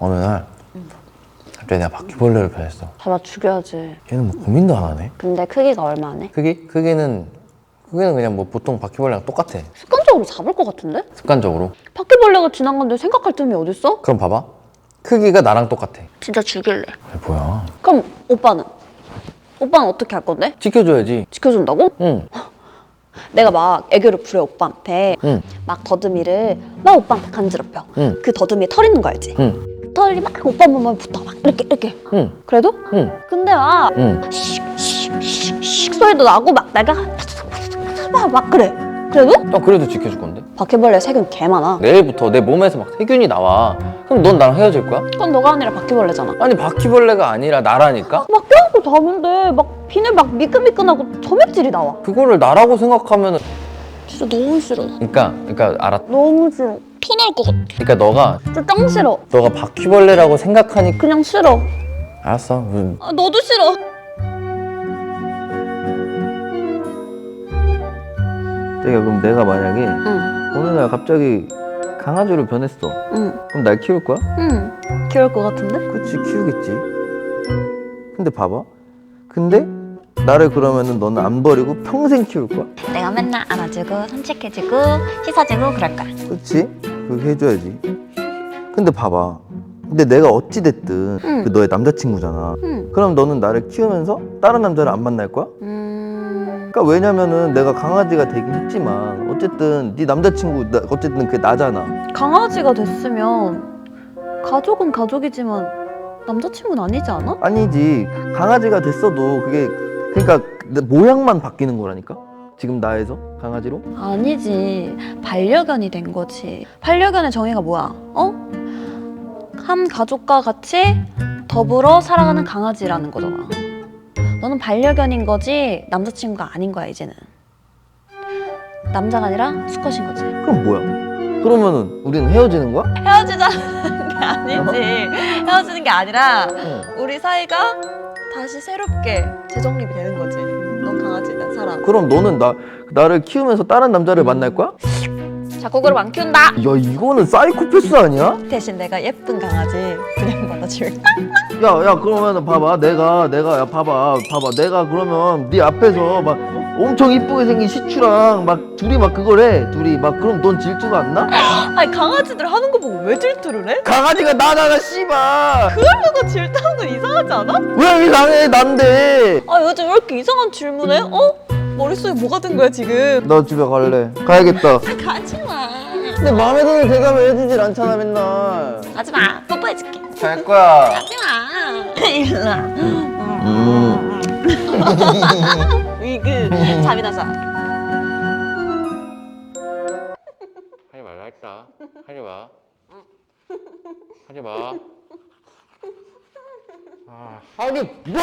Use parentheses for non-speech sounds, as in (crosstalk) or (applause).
어느 날 갑자기 내가 바퀴벌레를 변했어. 잡아 죽여야지. 얘는 뭐 고민도 안 하네. 근데 크기가 얼마네? 크기? 크기는 크기는 그냥 뭐 보통 바퀴벌레랑 똑같아. 습관적으로 잡을 것 같은데? 습관적으로. 바퀴벌레가 지난 건데 생각할 틈이 어딨어? 그럼 봐봐. 크기가 나랑 똑같아. 진짜 죽일래. 아니, 뭐야? 그럼 오빠는? 오빠는 어떻게 할 건데? 지켜줘야지. 지켜준다고? 응. (gasps) 내가 막 애교를 부려 오빠한테 응. 막 더듬이를 막 오빠한테 간지럽혀. 응. 그 더듬이에 털 있는 거 알지? 응. 털이 막 오빠 몸에 붙어 막 이렇게 이렇게. 응. 그래도? 응. 근데 막 응. 슉슉슉 소리도 나고 막 내가 막, 막 그래. 그래도? 나 그래도 지켜줄 건데. 바퀴벌레 세균 개 많아. 내일부터 내 몸에서 막 세균이 나와. 그럼 넌 나랑 헤어질 거야? 그건 너가 아니라 바퀴벌레잖아. 아니 바퀴벌레가 아니라 나라니까? 막 껴안고 자는데 막 비늘 막 미끈미끈하고 점액질이 나와. 그거를 나라고 생각하면 진짜 너무 싫어. 그러니까 그러니까 알아. 너무 싫어. 토날 것 같아. 그러니까 너가 진짜 짱 싫어. 너가 바퀴벌레라고 생각하니까 그냥 싫어. 알았어. 음, 아, 너도 싫어. 자기야 그럼 내가 만약에 응, 어느 날 갑자기 강아지로 변했어. 응, 그럼 날 키울 거야? 응. 귀여울 것 같은데? 그치 키우겠지. 근데 봐봐. 근데 나를 그러면은 너는 안 버리고 평생 키울 거야? 내가 맨날 안아주고 산책해주고 씻어주고 그럴 거야. 그치? 그렇게 해줘야지. 근데 봐봐. 근데 내가 어찌 됐든 응. 그 너의 남자친구잖아. 응. 그럼 너는 나를 키우면서 다른 남자를 안 만날 거야? 음. 그러니까 왜냐면은 내가 강아지가 되긴 했지만 어쨌든 네 남자친구 나- 어쨌든 그게 나잖아. 강아지가 됐으면 가족은 가족이지만 남자친구는 아니지 않아? 아니지 강아지가 됐어도 그게 그러니까 내 모양만 바뀌는 거라니까. 지금 나에서 강아지로? 아니지. 반려견이 된 거지. 반려견의 정의가 뭐야? 어? 한 가족과 같이 더불어 살아가는 강아지라는 거잖아. 너는 반려견인 거지 남자친구가 아닌 거야 이제는. 남자가 아니라 수컷인 거지. 그럼 뭐야? 그러면은 우리는 헤어지는 거야? 헤어지자는 게 아니지. 헤어지는 게 아니라 응. 우리 사이가 다시 새롭게 재정립이 되는 거지. 넌 강아지, 난 사람. 그럼 너는 나 나를 키우면서 다른 남자를 만날 거야? 그럼 안 키운다. 야 이거는 사이코패스 아니야? 대신 내가 예쁜 강아지 그냥 받아줄게. 야, 야, 그러면 봐봐. 내가, 내가, 야, 봐봐. 봐봐. 내가 그러면 네 앞에서 막 엄청 이쁘게 생긴 시추랑 막 둘이 막 그걸 해. 둘이 막 그럼 넌 질투가 안 나? 아니 강아지들 하는 거 보고 왜 질투를 해? 강아지가 나잖아, 씨발. 그거 질투하는 건 이상하지 않아? 왜 이상해, 난데. 아 요즘 왜 이렇게 이상한 질문해? 어? 머릿속에 뭐가 든 거야 지금? 나 집에 갈래. 가야겠다. (laughs) 가지마. 근데 마음에 드는 대답을 해주질 않잖아, 맨날. 가지마. 뽀뽀해줄게. 갈 거야. 가지마. 일로 와. 음. (laughs) 이그 잠이 나자. 하지 말라 했다. 하지 마. 하지 마. 아, 하지 마!